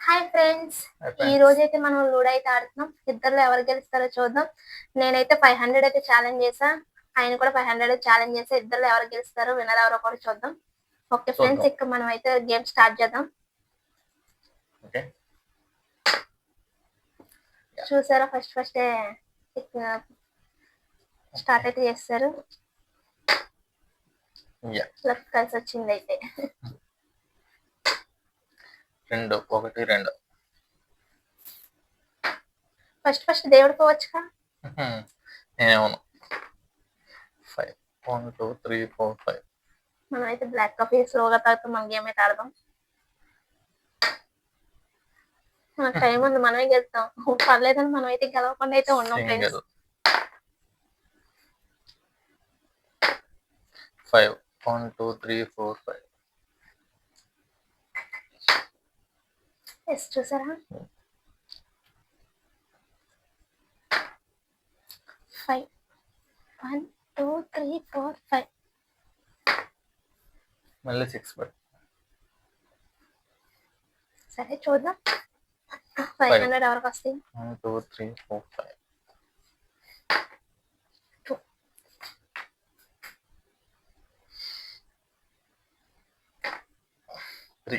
Hi friends ఈ. రోజు అయితే మనం లూడో అయితే ఆడుతున్నాం. ఇద్దరులో ఎవరు గెలుస్తారో చూద్దాం. నేనైతే ఫైవ్ హండ్రెడ్ అయితే ఛాలెంజ్ చేసా ఆయన కూడా ఫైవ్ హండ్రెడ్ ఛాలెంజ్ చేసా ఇద్దరులో ఎవరు గెలుస్తారో వినర్ ఎవరో కూడా చూద్దాం. ఓకే ఫ్రెండ్స్ చూద్దాం. ఇక మనం అయితే గేమ్ స్టార్ట్ చేద్దాం. చూసారా? ఫస్ట్ ఫస్ట్ స్టార్ట్ అయితే చేస్తారు. లక్ కలిసి వచ్చింది అయితే. రెండు ఒకటి రెండు. ఫస్ట్ ఫస్ట్ దేవుడు పోవచ్చుగా. నేనేమను? Five. One two three four five. మనం అయితే బ్లాక్ కాఫీ స్లోగా తాగుతాం మన గేమ్ అయితే ఆడదాం. మనకు టైం ఉంది మనమే గెలుస్తాం. పర్లేదని మనం అయితే గెలవకుండా అయితే ఉన్నాం friends. Five. One two three four five. Yes చూసారా? Five. One two three four five. మళ్ళీ సిక్స్ బట్ సరే చూద్దాం. ఫైవ్. హండ్రెడ్ ఎవరికి వస్తాయి? One two three four five Two. Three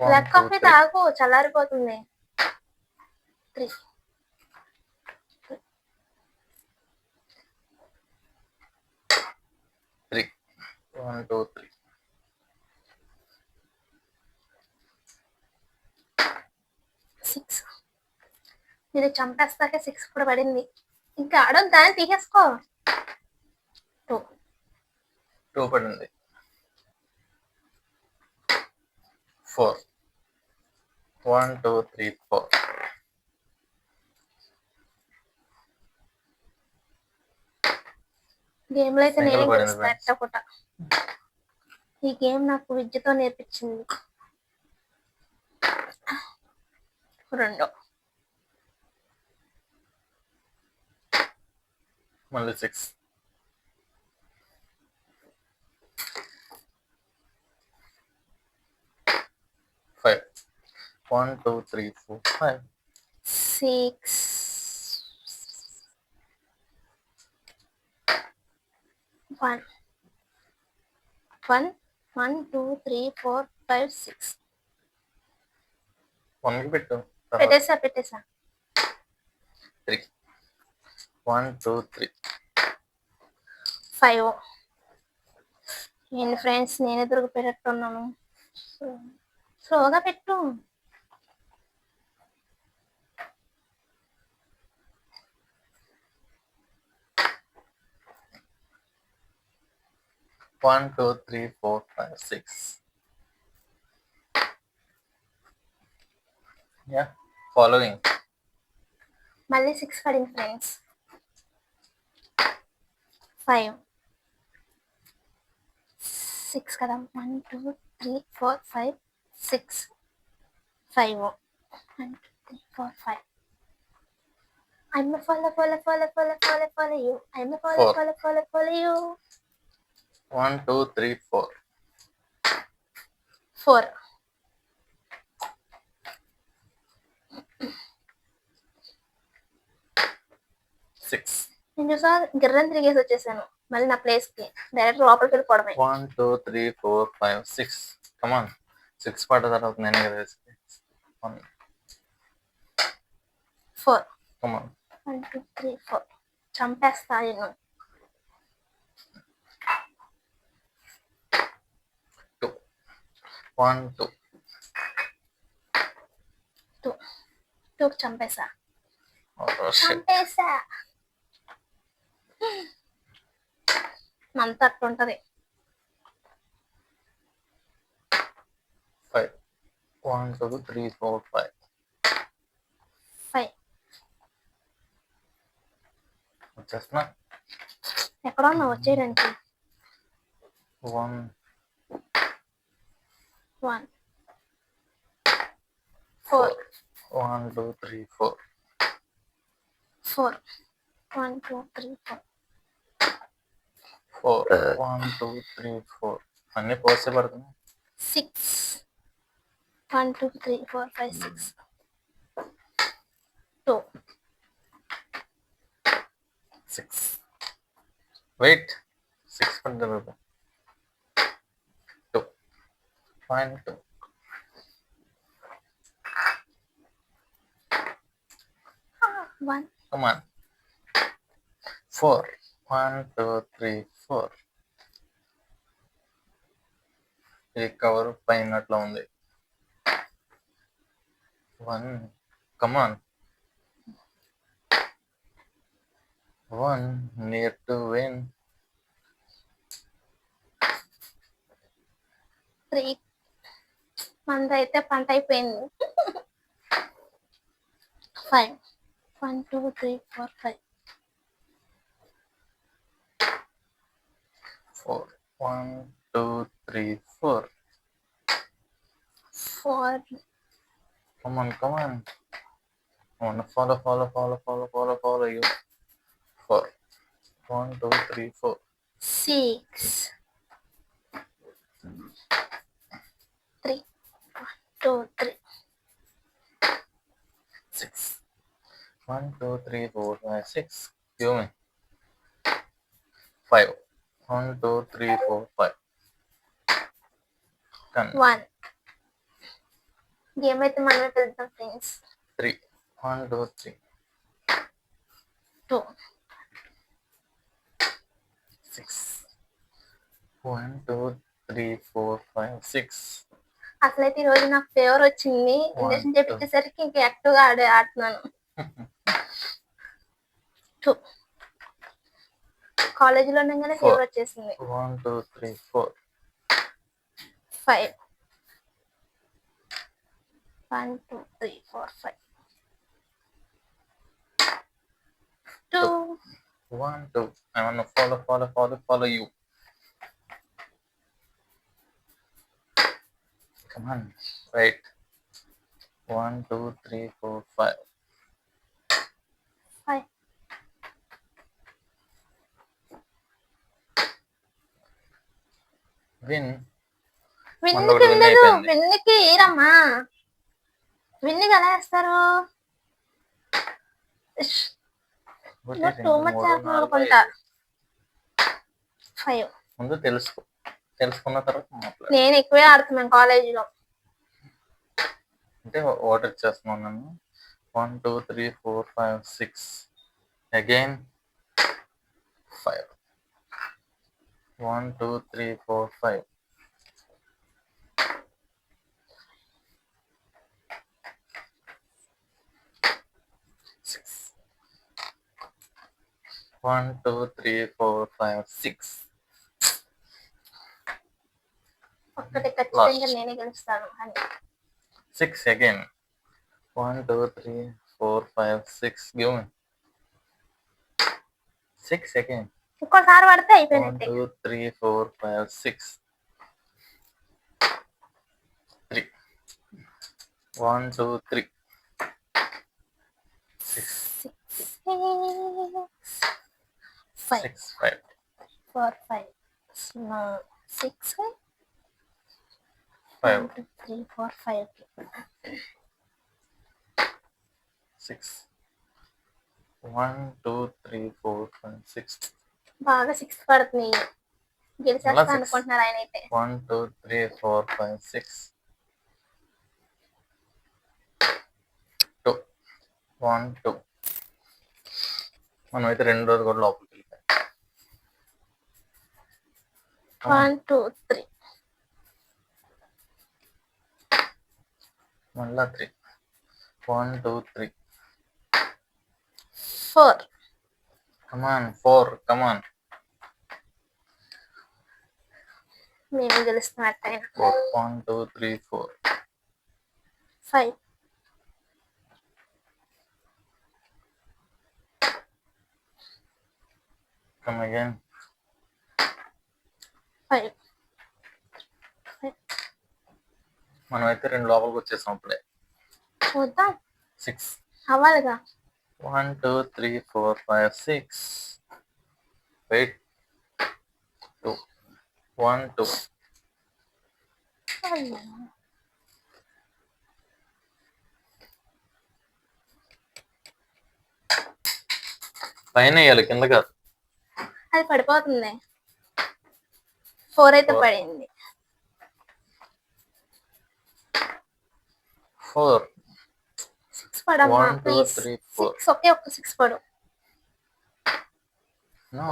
black coffee తాగు చల్లారిపోతుంది three three one two three six మీరు చంపేస్తాకే six కూడా పడింది ఇంకా ఆడొద్దా తీసేసుకో టూ టూ పడింది four. One two three four. గేమ్లో అయితే నేనే గెలుస్తా ఈ గేమ్ నాకు విద్యతో నేర్పించింది. రెండు. మళ్ళీ six five one two three four five six one one one two three four five six వన్కి పెట్టు. పెట్టేసా పెట్టేసా. Three one two three five ఏంటి ఫ్రెండ్స్ నేనే దొరికిపోయేటట్టున్నాను. స్లోగా పెట్టు. One two three four five six yeah following మళ్ళీ సిక్స్ పడింది ఫ్రెండ్స్ ఫైవ్ సిక్స్ కదా one two three four five six five one two three four five I'm a follow, follow, follow, follow, follow, follow you. I'm a follow, Four. follow, follow, follow you. One two three four Four. Six నేను చూసా గిర్రని తిరిగేసి వచ్చేసాను. మళ్ళీ నా ప్లేస్కి. Direct లోపలికి వెళ్ళిపోవడమే. One two three four five six come on six పడ్డ తర్వాత నేనే one four come on one two three four చంపేస్తా నేను వన్ టూ టూ టూకి చంపేసా చంపేసా అంత అట్లుంటది five one two three four five five వచ్చేస్తున్నా ఎక్కడ ఉన్నావు వచ్చేయడానికి one one four one two three four four one two three four four one two three four అన్ని పోస్తే పడుతున్నాయి? Six one two three four five six two six wait six పడ్డారు two point. Two one. Come on. Four. One, two, three, four. ఈ cover పైన అట్లా ఉంది. One come on one near to win three మందైతే పంట అయిపోయింది five one two three four five four one two three four four come on come on one follow follow follow follow follow follow you four one two three four six three one two three six. One, two, three, four, five, six. Give me. Five. One, two, three, four, five. Ten. One game అయితే మనమే వెళ్తాం friends Three. One, two, three. Two Six. One, two, three, four, five, six. అసలైతే ఈ రోజు నాకు favour వచ్చింది injection. చేపించేసరికి ఇంకా యాక్టివ్గా ఆడే ఆడుతున్నాను టూ కాలేజీలో ఉండగానే. ఫేవర్ వచ్చేసింది One, two, three, four. Five one two three four five two two. I want to follow, follow, follow, follow Come on. Right. One, two, three, four, five. Five Win. విన్నికి ఉండదు. విన్నికి ఏరమ్మా విన్నికి ఎలా వేస్తారు too much అనుకుంటా. Five ముందు తెలుసుకో తెలుసుకున్న తర్వాత మాట్లాడు. నేను ఎక్కువే ఆడుతున్నాను కాలేజీలో. అంటే వాటర్ ఇచ్చేస్తున్నాను నన్ను. One two three four five six again five one two three four five six one two three four five six ఒక్కటి ఖచ్చితంగా. నేనే గెలుస్తాను అని again. One, two, three, four, five, six. Give me. Six again. ఇంకోసారి పడితే అయిపోయినట్టే two, three, four, five, six. Three. One, two, three. Six. Five. Four five six Five. Three four five Six. One, two, three, four, five, six. బాగా six పడుతున్నాయి గెలిచేస్తా. అనుకుంటున్నారు ఆయన అయితే One, two, three, four, five, six. Two. One, two. మనం అయితే రెండు రోజులు కూడా లోపలికి వెళ్ళిపోయాం వన్ టూ త్రీ మళ్ళా three one two three four come on four come on మేము గెలుస్తున్నట్టు ఆయన four one two three four five come again five మనం అయితే రెండు లోపలికి వచ్చేసాం అప్పుడే చూద్దాం six. అవ్వాలిగా? One two three four five six. Eight. Two. One two. పైన వేయాలి కింద కాదు. అది పడిపోతుంది. ఫోర్ అయితే పడింది. ఫోర్. సిక్స్ పడమ్మా ప్లీజ్ four. సిక్స్ ఒకే ఒక్క సిక్స్ పడు. No.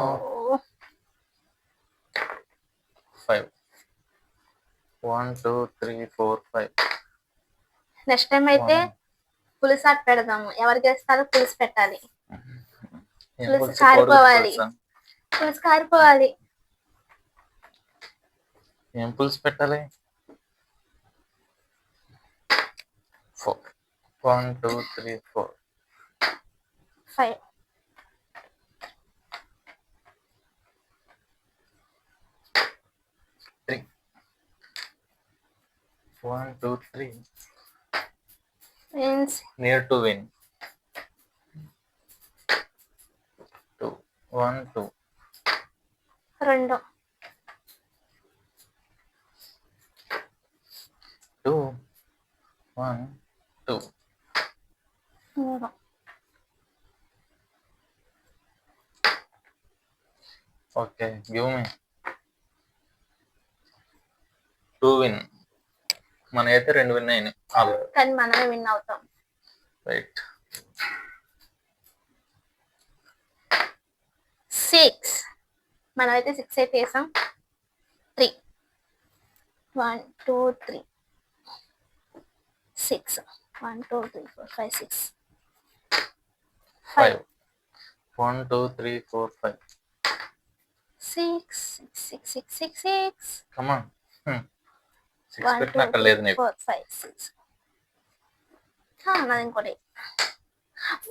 Five. One two three four five. Next time అయితే పులుసు ఆట పెడదాము. ఎవరు గెలుస్తారో పులుసు పెట్టాలి. పులుసు కారిపోవాలి. పులుసు కారిపోవాలి. ఏం పులుసు పెట్టాలి four one two three four five three one two three means near to win two one two రెండు టూ వన్ టూ మూడు okay give me two win మన అయితే రెండు విన్ అయినాయి కానీ మనమే విన్ అవుతాం రైట్ సిక్స్ మనం అయితే సిక్స్ అయితే వేసాం three one two three six one two three four five six five one two three four five six six six six six come on six one పెట్టిన అక్కడ లేదు నీకు ఫోర్ ఫైవ్ సిక్స్ నాది ఇంకోటి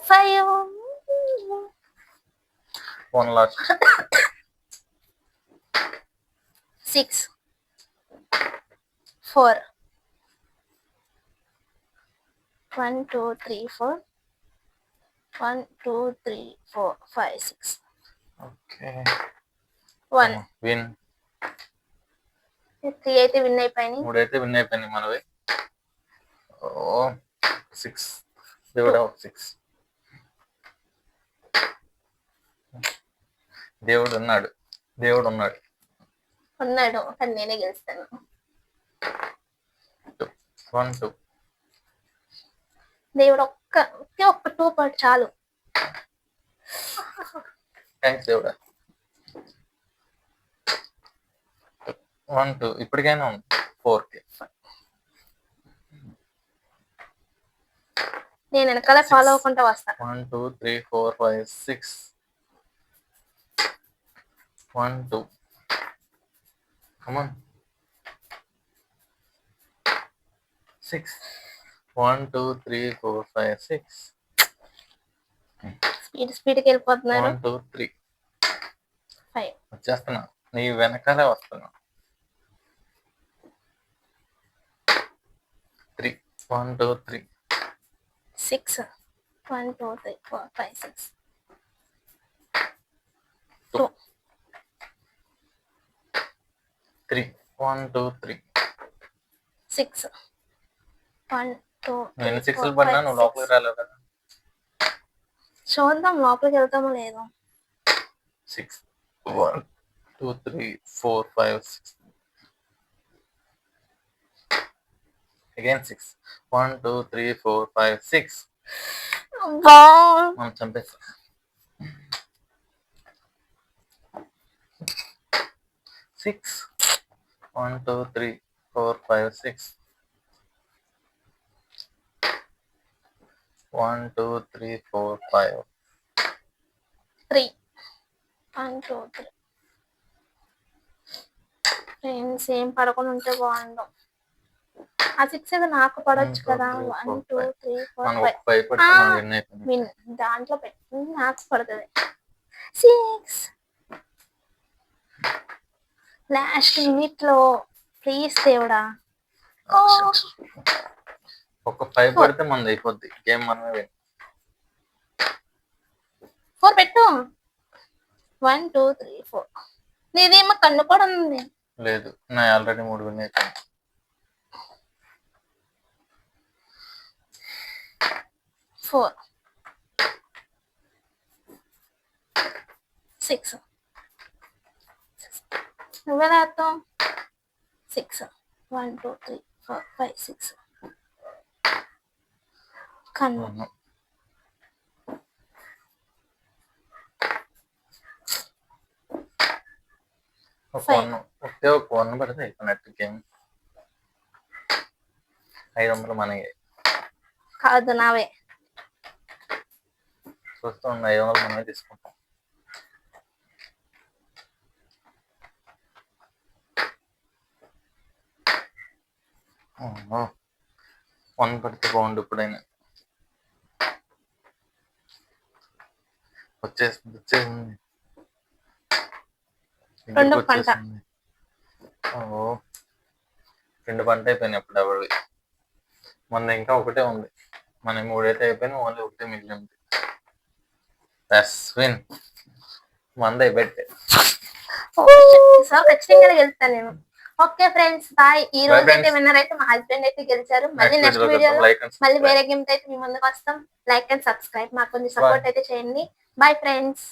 five one last six four one two three four one two three four five six okay. One win three అయితే win అయిపోయినాయి. మూడైతే win అయిపోయినాయి మనవి. ఓ సిక్స్ దేవుడు సిక్స్ దేవుడు ఉన్నాడు. దేవుడు ఉన్నాడు. ఉన్నాడు. కానీ నేనే గెలుస్తాను. వన్ టూ దేవుడు ఒక్క ఒకే ఒక్క టూ పడు చాలు. థ్యాంక్స్ దేవుడా. వన్ టూ ఇప్పటికైనా ఉంది. ఫోర్కి. నేను వెనకాల ఫాలో అవ్వకుండా వస్తా. One two three four five six one two come on six one two three four five six. Speed స్పీడ్కి వెళ్ళిపోతున్నారు. One two three. ఫైవ్. వచ్చేస్తున్నా. నీ వెనకాలే వస్తున్నా. Three. One two three. Six. One two three four five six. Two. Three. One two three. Six. One నేను six పడినా నువ్వు లోపలికి రాలేవు కదా. చూద్దాం లోపలికి వెళ్తామో లేదో. Six one two three four five six again six one two three four five six మనం చంపేస్తాం. Six one two three four five six one two three four five three one two three friends ఏం పడకుండా ఉంటే బాగుండు. ఆ six ఏదో నాకు పడొచ్చు కదా. One two. Three four five Ah. Win. దాంట్లో పెట్టి. నాకు పడుతుంది. సిక్స్ లాస్ట్ మినిట్లో ప్లీజ్ దేవుడా. ఓ ఒక ఫైవ్ పడితే మనది అయిపోద్ది. గేమ్ మనమే. ఫోర్ పెట్టు. వన్ టూ త్రీ ఫోర్ నీదేమో కన్ను కూడా ఉంది. లేదు. నా ఆల్రెడీ మూడు విన్ అయిపోయింది ఫోర్ సిక్స్ నువ్వెలా six one two three four five six కన్ను. అవును. ఒక ఒకే వన్ పడితే అయిపోయినట్టు గేమ్. ఐదు వందలు మనకి కాదు నావే. చూస్తూ ఉన్న ఐదు వందలు మనమే తీసుకుంటాం. వన్ పడితే బాగుండు ఇప్పుడైనా వచ్చేసింది. రెండో పంట. రెండు అయిపోయినాయి అప్పుడు ఎవరి మొన్న ఇంకా ఒకటే ఉంది. మన మూడైతే అయిపోయినాయి ఓన్లీ ఒకటే మిగిలింది ఎస్ విన్ మంద అయిపోయి సో ఖచ్చితంగా గెలుస్తాను నేను. Okay friends bye. ఈ రోజు అయితే. విన్నర్ అయితే మా హస్బెండ్ అయితే గెలిచారు. మళ్ళీ నెక్స్ట్ వీడియోలో మళ్ళీ వేరే గేమ్ అయితే మీ ముందుకు వస్తాం. లైక్ అండ్ సబ్స్క్రైబ్ మాకు కొంచెం సపోర్ట్ అయితే చేయండి. Bye friends